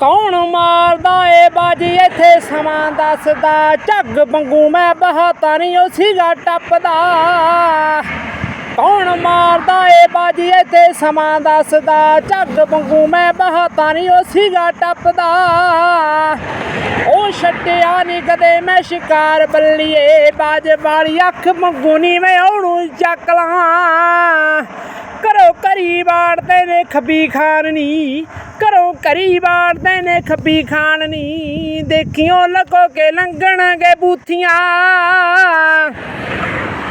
ਕੌਣ ਮਾਰਦਾ ਏ ਬਾਜੀ? ਇੱਥੇ ਸਮਾਂ ਦੱਸਦਾ। ਝੱਗ ਵਾਂਗੂ ਮੈਂ ਬਹਾਤਾ ਨਹੀਂ ਉਹ ਸੀਗਾ ਟੱਪਦਾ। ਕੌਣ ਮਾਰਦਾ ਏ ਬਾਜੀ? ਇੱਥੇ ਸਮਾਂ ਦੱਸਦਾ। ਝੱਗ ਵਾਂਗੂ ਮੈਂ ਬਹਾਤਾ ਨਹੀਂ ਉਹ ਸੀਗਾ ਟੱਪਦਾ। ਉਹ ਛੱਡਿਆ ਨਹੀਂ ਕਦੇ ਮੈਂ ਸ਼ਿਕਾਰ ਬੱਲੀਏ। ਬਾਜ ਵਾਲੀ ਅੱਖ ਵਾਂਗੂ ਨਹੀਂ ਮੈਂ ਉਹਨੂੰ ਚੱਕ ਲਾਂ। ਕਰੋ ਕਰੀ ਵਾੜਦੇ ਨੇ ਖੱਬੀ ਖਾਨ ਨਹੀਂ ਕਰੀ ਵਾੜਦੇ ਨੇ ਖੱਬੀ ਖਾਨ ਨੀ, ਦੇਖਿਓ ਲਕੋ ਕੇ ਲੰਘਣਗੇ ਬੂਥੀਆਂ।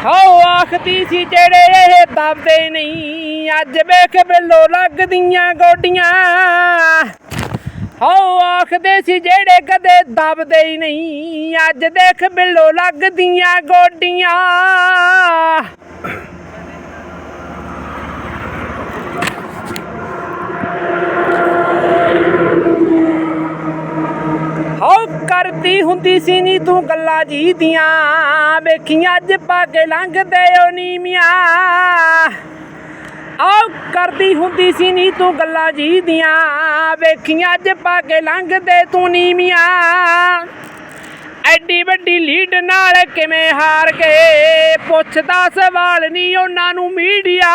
ਹਾਓ ਆਖਦੀ ਸੀ ਜਿਹੜੇ ਇਹ ਦਬਦੇ ਨਹੀਂ ਅੱਜ ਵੇਖ ਬਿੱਲੋ ਲੱਗਦੀਆਂ ਗੋਡੀਆਂ। ਹਾਓ ਆਖਦੇ ਸੀ ਜਿਹੜੇ ਕਦੇ ਦਬਦੇ ਹੀ ਨਹੀਂ ਅੱਜ ਦੇਖ ਬਿੱਲੋ ਲੱਗਦੀਆਂ ਗੋਡੀਆਂ ਹਾਉ ਕਰਦੀ ਹੁੰਦੀ ਸੀ ਨੀ ਤੂੰ ਗੱਲਾਂ ਜੀ ਦੀਆਂ। ਵੇਖੀਆਂ ਅੱਜ ਪਾ ਕੇ ਲੰਘਦੇ ਓ ਨੀਮੀਆਂ ਆਉ ਕਰਦੀ ਹੁੰਦੀ ਸੀ ਨੀ ਤੂੰ ਗੱਲਾਂ ਜੀ ਦੀਆਂ। ਵੇਖੀਆਂ ਅੱਜ ਪਾ ਕੇ ਲੰਘਦੇ ਤੂੰ ਨੀਮੀਆਂ ਐਡੀ ਵੱਡੀ ਲੀਡ ਨਾਲ ਕਿਵੇਂ ਹਾਰ ਗਏ? ਪੁੱਛਦਾ ਸਵਾਲ ਨਹੀਂ ਉਹਨਾਂ ਨੂੰ ਮੀਡੀਆ।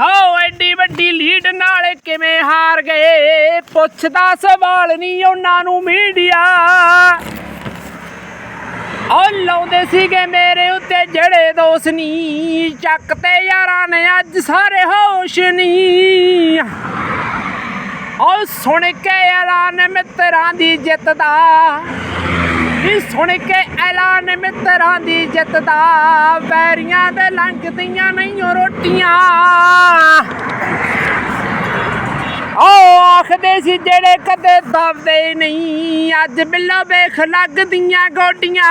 ਹਾਓ ਐਡੀ ਵੱਡੀ ਲੀਡ ਨਾਲ ਕਿਵੇਂ ਹਾਰ ਗਏ? ਪੁੱਛਦਾ ਸਵਾਲ ਨਹੀਂ ਉਹਨਾਂ ਨੂੰ ਮੀਡੀਆ ਉਹ ਲਾਉਂਦੇ ਸੀਗੇ ਮੇਰੇ ਉੱਤੇ ਜੜੇ ਦੋਸ ਨੀ। ਚੱਕ ਤੇ ਯਾਰਾਂ ਨੇ ਅੱਜ ਸਾਰੇ ਹੋਸ਼ ਨੀ। ਉਹ ਸੁਣ ਕੇ ਐਲਾਨ ਮਿੱਤਰਾਂ ਦੀ ਜਿੱਤ ਦਾ। ਨੀ ਸੁਣ ਕੇ ਐਲਾਨ ਮਿੱਤਰਾਂ ਦੀ ਜਿੱਤ ਦਾ। ਵੈਰੀਆਂ ਦੇ ਲੰਘਦੀਆਂ ਨਹੀਂ ਰੋਟੀਆਂ। ਓ ਸੀ ਜਿਹੜੇ ਕਦੇ ਦਬਦੇ ਨਹੀਂ। ਅੱਜ ਬਿੱਲੋ ਵੇਖ ਲੱਗਦੀਆਂ ਗੋਡੀਆਂ।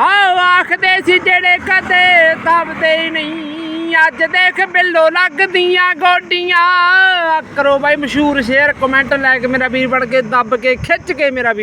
ਆਓ ਆਖਦੇ ਸੀ ਜਿਹੜੇ ਕਦੇ ਦਬਦੇ ਨਹੀਂ। ਅੱਜ ਦੇਖ ਬਿੱਲੋ ਲੱਗਦੀਆਂ ਗੋਡੀਆਂ। ਕਰੋ ਬਾਈ ਮਸ਼ਹੂਰ ਸ਼ੇਅਰ ਕਮੈਂਟ ਲੈ ਕੇ ਮੇਰਾ ਵੀਰ ਬਣ ਕੇ, ਦੱਬ ਕੇ, ਖਿੱਚ ਕੇ ਮੇਰਾ ਵੀਰ।